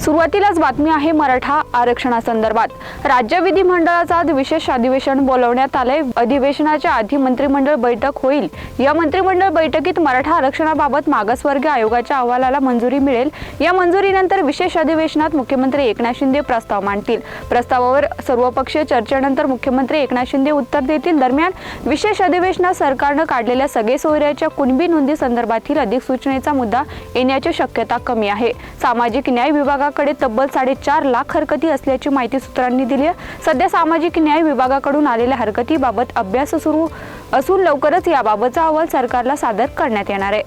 सुरुवातीलाच बातमी आहे मराठा आरक्षणासंदर्भात. राज्य विधिमंडळाचं आज विशेष अधिवेशन बोलवण्यात आलंय. अधिवेशनाच्या आधी मंत्रिमंडळ बैठक होईल. या मंत्रिमंडळ बैठकीत मराठा आरक्षणाबाबत मागासवर्गीय आयोगाच्या अहवालाला मंजुरी मिळेल. या मंजुरीनंतर विशेष अधिवेशनात मुख्यमंत्री एकनाथ शिंदे प्रस्ताव मांडतील. प्रस्तावावर सर्वपक्षीय चर्चेनंतर मुख्यमंत्री एकनाथ शिंदे उत्तर देतील. दरम्यान विशेष अधिवेशनात सरकारनं काढलेल्या सगळे सोयऱ्याच्या कुणबी नोंदी संदर्भातील अधिक सूचनेचा मुद्दा येण्याची शक्यता कमी आहे. सामाजिक न्याय विभागाकडे तब्बल साडेचार लाख हरकती असल्याची माहिती सूत्रांनी दिली आहे. सध्या सामाजिक न्याय विभागाकडून आलेल्या हरकतीबाबत अभ्यास सुरू असून लवकरच याबाबतचा अहवाल सरकारला सादर करण्यात येणार आहे.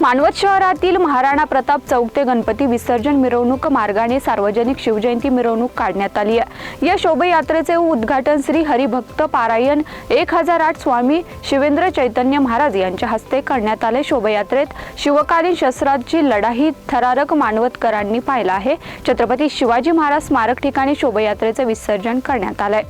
मानवत शहरातील महाराणा प्रताप चौक ते गणपती विसर्जन मिरवणूक मार्गाने सार्वजनिक शिवजयंती मिरवणूक काढण्यात आली आहे. या शोभायात्रेचे उद्घाटन श्री हरिभक्त पारायण एक हजार आठ स्वामी शिवेंद्र चैतन्य महाराज यांच्या हस्ते करण्यात आले. शोभायात्रेत शिवकालीन शस्त्राची लढाई थरारक मानवतकरांनी पाहिला आहे. छत्रपती शिवाजी महाराज स्मारक ठिकाणी शोभायात्रेचे विसर्जन करण्यात आलंय.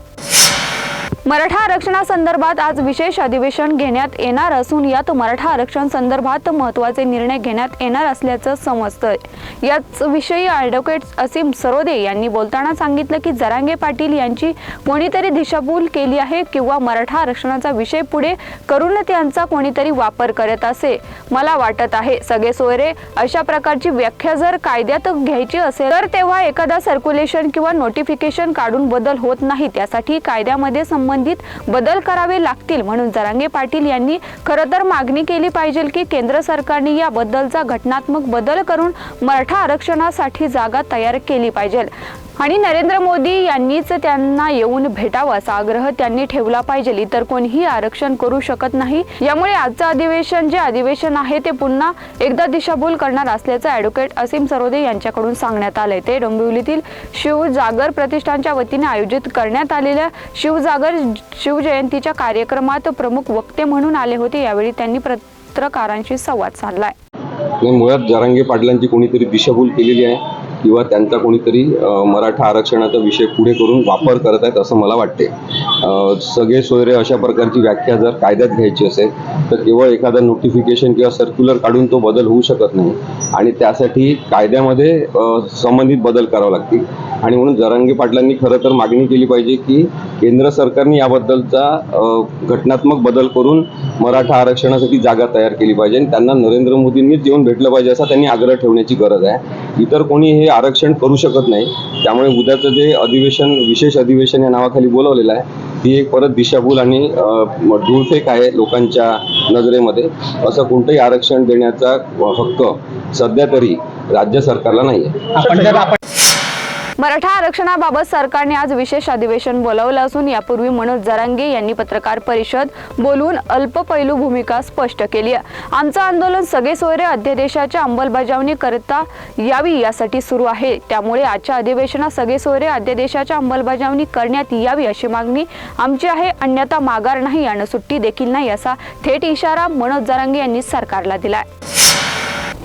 मराठा आरक्षणासंदर्भात आज विशेष अधिवेशन घेण्यात येणार असून यात मराठा आरक्षण संदर्भात महत्त्वाचे निर्णय घेण्यात येणार असल्याचं समजतंय. याच विषयी ॲडव्होकेट असीम सरोदे यांनी बोलताना सांगितलं की जरांगे पाटील यांची कोणीतरी दिशाभूल केली आहे किंवा मराठा आरक्षणाचा विषय पुढे करून त्यांचा कोणीतरी वापर करत असे मला वाटत आहे. सगळे सोयरे अशा प्रकारची व्याख्या जर कायद्यात घ्यायची असेल तर तेव्हा एखादा सर्क्युलेशन किंवा नोटिफिकेशन काढून बदल होत नाही. त्यासाठी कायद्यामध्ये संबंधित बदल करावे लागतील म्हणून जरांगे पाटील यांनी खरं तर मागणी केली पाहिजे की केंद्र सरकारने याबद्दलचा घटनात्मक बदल करून मराठा आरक्षणासाठी जागा तयार केली पाहिजे. आणि नरेंद्र मोदी यांनीच त्यांना येऊन भेटावं असा आग्रह त्यांनी ठेवला पाहिजे. इतर कोणीही आरक्षण करू शकत नाही. यामुळे आजचं अधिवेशन जे अधिवेशन आहे ते पुन्हा एकदा दिशाभूल करणार असल्याचं ॲडव्होकेट असीम सरोदे यांच्याकडून सांगण्यात आलंय. ते डोंबिवलीतील शिवजागर प्रतिष्ठानच्या वतीने आयोजित करण्यात आलेल्या शिवजागर शिवजयंतीच्या कार्यक्रमात प्रमुख वक्ते म्हणून आले होते. यावेळी त्यांनी पत्रकारांशी संवाद साधलाय. मुळात जरांगे पाटलांची कोणीतरी दिशाभूल केलेली आहे. किंवा त्यांचा कोणीतरी मराठा आरक्षणाचा विषय पुढे करून वापर करत आहेत असं मला वाटते सगळे सोयरे अशा प्रकारची व्याख्या जर कायद्यात घ्यायची असेल तर केवळ एखादा नोटिफिकेशन किंवा सर्क्युलर काढून तो बदल होऊ शकत नाही. आणि त्यासाठी कायद्यामध्ये संबंधित बदल करावे लागतील. आणि म्हणून जरांगे पाटलांनी खरं तर मागणी केली पाहिजे की केंद्र सरकारने याबद्दलचा घटनात्मक बदल करून मराठा आरक्षणासाठी जागा तयार केली पाहिजे आणि त्यांना नरेंद्र मोदींनीच येऊन भेटलं पाहिजे असा त्यांनी आग्रह ठेवण्याची गरज आहे. इतर कोणी हे आरक्षण करू शकत नाही. त्यामुळे उद्याचं जे अधिवेशन विशेष अधिवेशन या नावाखाली बोलवलेलं आहे ती एक परत दिशाभूल आणि धूळफेक आहे लोकांच्या नजरेमध्ये. असं कोणतंही आरक्षण देण्याचा हक्क सध्या तरी राज्य सरकारला नाही आहे मराठा आरक्षणाबाबत सरकारने आज विशेष अधिवेशन बोलावलं असून यापूर्वी मनोज जरांगे यांनी पत्रकार परिषद बोलून अल्पपैलू भूमिका स्पष्ट केली आहे. आमचं आंदोलन सगळे सोयरे अध्यादेशाच्या अंमलबजावणी करता यावी यासाठी सुरू आहे. त्यामुळे आजच्या अधिवेशनात सगळे सोयरे अध्यादेशाच्या अंमलबजावणी करण्यात यावी अशी मागणी आमची आहे. अन्यथा माघार नाही आणि सुट्टी देखील नाही असा थेट इशारा मनोज जरांगे यांनी सरकारला दिलाय.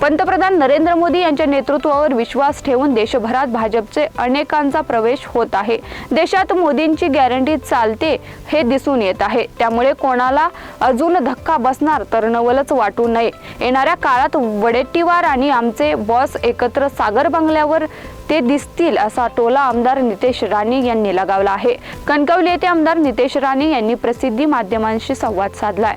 पंतप्रधान नरेंद्र मोदी यांच्या नेतृत्वावर विश्वास ठेवून देशभरात भाजपचे अनेकांचा प्रवेश होत आहे. देशात मोदींची गॅरंटी चालते हे दिसून येत आहे. त्यामुळे कोणाला अजून धक्का बसणार तर नवलच वाटू नये. येणाऱ्या काळात वडेट्टीवार आणि आमचे बॉस एकत्र सागर बंगल्यावर ते दिसतील असा टोला आमदार नितेश राणे यांनी लगावला आहे. कणकवली येथे आमदार नितेश राणे यांनी प्रसिद्धी माध्यमांशी संवाद साधलाय.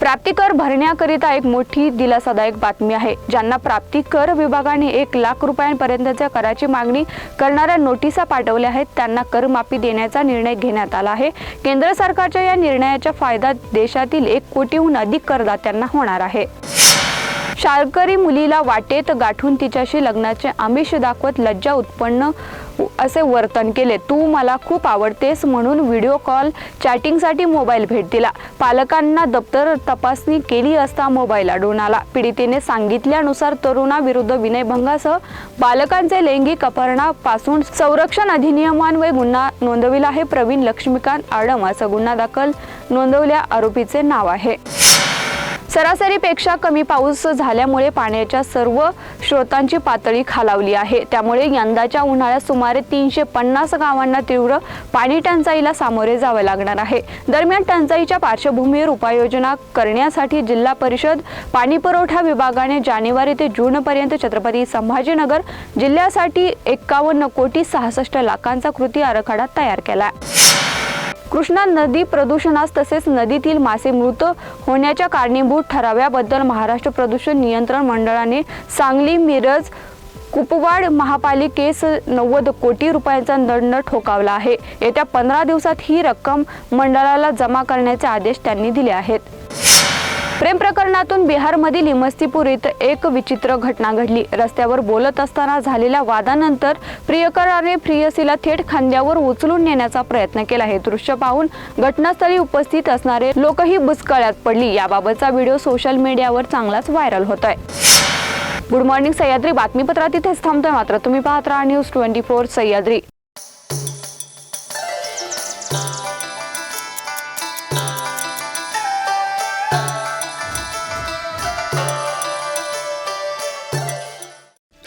प्राप्तिकर भरण्याकरिता एक मोठी दिलासादायक बातमी आहे. ज्यांना प्राप्तिकर विभागाने एक लाख रुपयांपर्यंतच्या कराची मागणी करणाऱ्या नोटिसा पाठवल्या आहेत. त्यांना करमाफी देण्याचा निर्णय घेण्यात आला आहे. केंद्र सरकारच्या या निर्णयाचा फायदा देशातील एक कोटीहून अधिक करदात्यांना होणार आहे. शाळकरी मुलीला वाटेत गाठून तिच्याशी लग्नाचे आमिष दाखवत लज्जा उत्पन्न असे वर्तन केले. तू मला खूप आवडतेस म्हणून व्हिडिओ कॉल चॅटिंगसाठी मोबाईल भेट दिला. पालकांना दप्तर तपासणी केली असता मोबाईल आढळून आला. पीडितेने सांगितल्यानुसार तरुणाविरुद्ध विनयभंगासह बालकांचे लैंगिक अपहरणापासून संरक्षण अधिनियमान्वये गुन्हा नोंदविला आहे. प्रवीण लक्ष्मीकांत आडम असा गुन्हा दाखल नोंदवल्या आरोपीचे नाव आहे. सरासरीपेक्षा कमी पाऊस झाल्यामुळे पाण्याच्या सर्व स्रोतांची पातळी खालावली आहे. त्यामुळे यंदाच्या उन्हाळ्यात सुमारे तीनशे पन्नास गावांना तीव्र पाणी टंचाईला सामोरे जावे लागणार आहे. दरम्यान टंचाईच्या पार्श्वभूमीवर उपाययोजना करण्यासाठी जिल्हा परिषद पाणी पुरवठा विभागाने जानेवारी ते जूनपर्यंत छत्रपती संभाजीनगर जिल्ह्यासाठी एकावन्न कोटी सहासष्ट लाखांचा कृती आराखडा तयार केला कृष्णा नदी प्रदूषणास तसेच नदीतील मासे मृत होण्याच्या कारणीभूत ठराव्याबद्दल महाराष्ट्र प्रदूषण नियंत्रण मंडळाने सांगली मिरज कुपवाड महापालिकेस नव्वद कोटी रुपयांचा दंड ठोकावला आहे. येत्या पंधरा दिवसात ही रक्कम मंडळाला जमा करण्याचे आदेश त्यांनी दिले आहेत. प्रेम प्रकरणातून बिहारमधील हिमस्तीपुरीत इथं एक विचित्र घटना घडली. रस्त्यावर बोलत असताना झालेल्या वादानंतर प्रियकराने प्रियसीला थेट खांद्यावर उचलून नेण्याचा प्रयत्न केला. हे दृश्य पाहून घटनास्थळी उपस्थित असणारे लोकही बुचकळ्यात पडली. याबाबतचा व्हिडिओ सोशल मीडियावर चांगलाच व्हायरल होत आहे गुड मॉर्निंग सह्याद्री. बातमीपत्रात इथेच थांबतोय मात्र. तुम्ही पाहत राहा न्यूज ट्वेंटी फोर सह्याद्री.